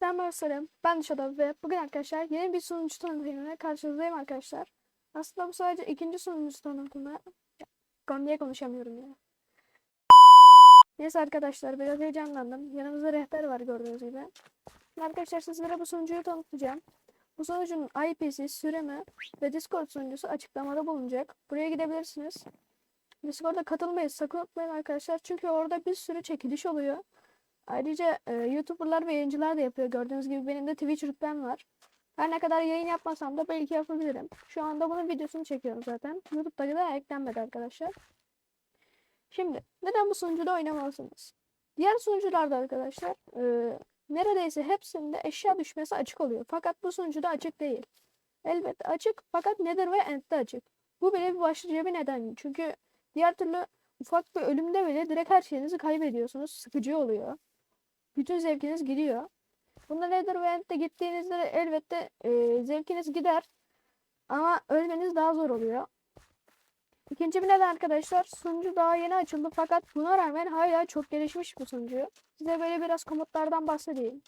Ben Mersal'im. Ben Dışada ve bugün arkadaşlar yeni bir sunucu tanıtımıyla karşınızdayım arkadaşlar. Aslında bu sadece ikinci sunucu tanıtımı. Niye konuşamıyorum ya. Neyse arkadaşlar biraz heyecanlandım. Yanımızda rehber var gördüğünüz gibi. Arkadaşlar sizlere bu sunucuyu tanıtacağım. Bu sunucunun IP'si, sürümü ve Discord sunucusu açıklamada bulunacak. Buraya gidebilirsiniz. Discord'a katılmayı sakın unutmayın arkadaşlar. Çünkü orada bir sürü çekiliş oluyor. Ayrıca e, YouTuber'lar ve yayıncılar da yapıyor. Gördüğünüz gibi benim de Twitch rütbem var. Her ne kadar yayın yapmasam da belki yapabilirim. Şu anda bunun videosunu çekiyorum zaten. YouTube'da da eklenmedi arkadaşlar. Şimdi neden bu sunucuda oynamalısınız? Diğer sunucularda arkadaşlar e, neredeyse hepsinde eşya düşmesi açık oluyor. Fakat bu sunucuda açık değil. Elbette açık fakat Nether ve End'de açık. Bu bile bir başlıca bir neden. Çünkü diğer türlü ufak bir ölümde bile direkt her şeyinizi kaybediyorsunuz. Sıkıcı oluyor bütün zevkiniz gidiyor. Bunda Nether ve End'de gittiğinizde de elbette e, zevkiniz gider. Ama ölmeniz daha zor oluyor. İkinci bir neden arkadaşlar sunucu daha yeni açıldı fakat buna rağmen hala çok gelişmiş bu sunucu. Size böyle biraz komutlardan bahsedeyim.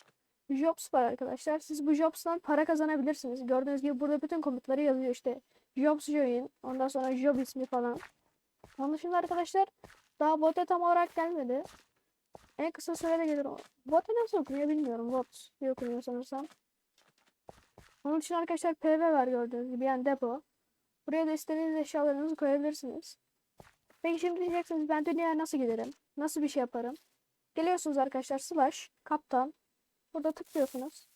Jobs var arkadaşlar. Siz bu Jobs'tan para kazanabilirsiniz. Gördüğünüz gibi burada bütün komutları yazıyor işte. Jobs join, ondan sonra job ismi falan. Onun dışında arkadaşlar daha bota tam olarak gelmedi. En kısa sürede gelir o. Bot nasıl okunuyor bilmiyorum. Bot diye okunuyor sanırsam. Onun için arkadaşlar PV var gördüğünüz gibi yani depo. Buraya da istediğiniz eşyalarınızı koyabilirsiniz. Peki şimdi diyeceksiniz ben dünyaya nasıl giderim? Nasıl bir şey yaparım? Geliyorsunuz arkadaşlar slash kaptan. Burada tıklıyorsunuz.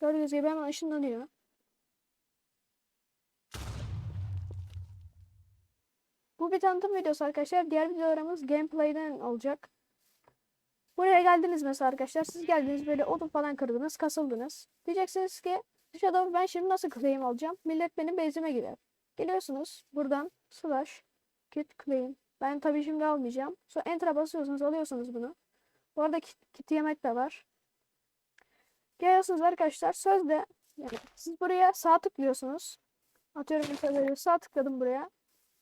Gördüğünüz gibi hemen ışınlanıyor. Bu bir tanıtım videosu arkadaşlar. Diğer videolarımız gameplay'den olacak. Geldiniz mesela arkadaşlar. Siz geldiniz böyle odun falan kırdınız, kasıldınız. Diyeceksiniz ki dışarıda ben şimdi nasıl claim alacağım? Millet benim base'ime girer. Geliyorsunuz buradan slash kit claim. Ben tabii şimdi almayacağım. Sonra enter'a basıyorsunuz, alıyorsunuz bunu. Bu arada kit, kit yemek de var. Geliyorsunuz arkadaşlar sözde yani siz buraya sağ tıklıyorsunuz. Atıyorum mesela sağ tıkladım buraya.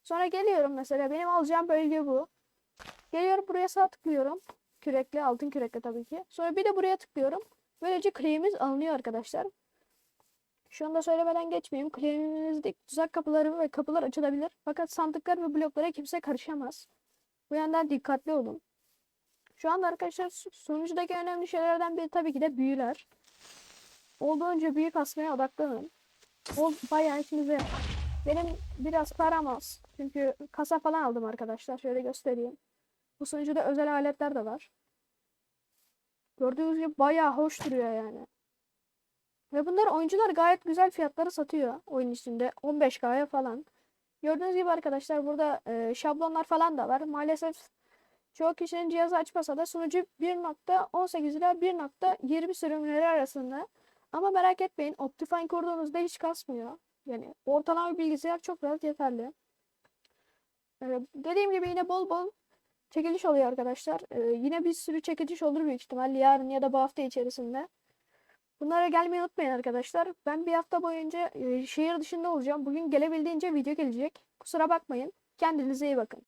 Sonra geliyorum mesela benim alacağım bölge bu. Geliyorum buraya sağ tıklıyorum. Kürekle, altın kürekle tabii ki. Sonra bir de buraya tıklıyorum. Böylece claim'imiz alınıyor arkadaşlar. Şu anda söylemeden geçmeyeyim. Claim'imizde tuzak kapıları ve kapılar açılabilir. Fakat sandıklar ve bloklara kimse karışamaz. Bu yandan dikkatli olun. Şu anda arkadaşlar sunucudaki önemli şeylerden biri tabii ki de büyüler. Olduğunca büyük asmaya odaklanın. O bayağı işinize benim biraz param az. Çünkü kasa falan aldım arkadaşlar. Şöyle göstereyim. Bu sunucuda özel aletler de var. Gördüğünüz gibi bayağı hoş duruyor yani. Ve bunlar oyuncular gayet güzel fiyatları satıyor oyun içinde. 15K'ya falan. Gördüğünüz gibi arkadaşlar burada e, şablonlar falan da var. Maalesef çoğu kişinin cihazı açmasa da sunucu 1.18 ile 1.20 sürümleri arasında. Ama merak etmeyin Optifine kurduğunuzda hiç kasmıyor. Yani ortalama bir bilgisayar çok rahat yeterli. Ee, dediğim gibi yine bol bol çekiliş oluyor arkadaşlar. Ee, yine bir sürü çekiliş olur büyük ihtimal yarın ya da bu hafta içerisinde. Bunlara gelmeyi unutmayın arkadaşlar. Ben bir hafta boyunca e, şehir dışında olacağım. Bugün gelebildiğince video gelecek. Kusura bakmayın. Kendinize iyi bakın.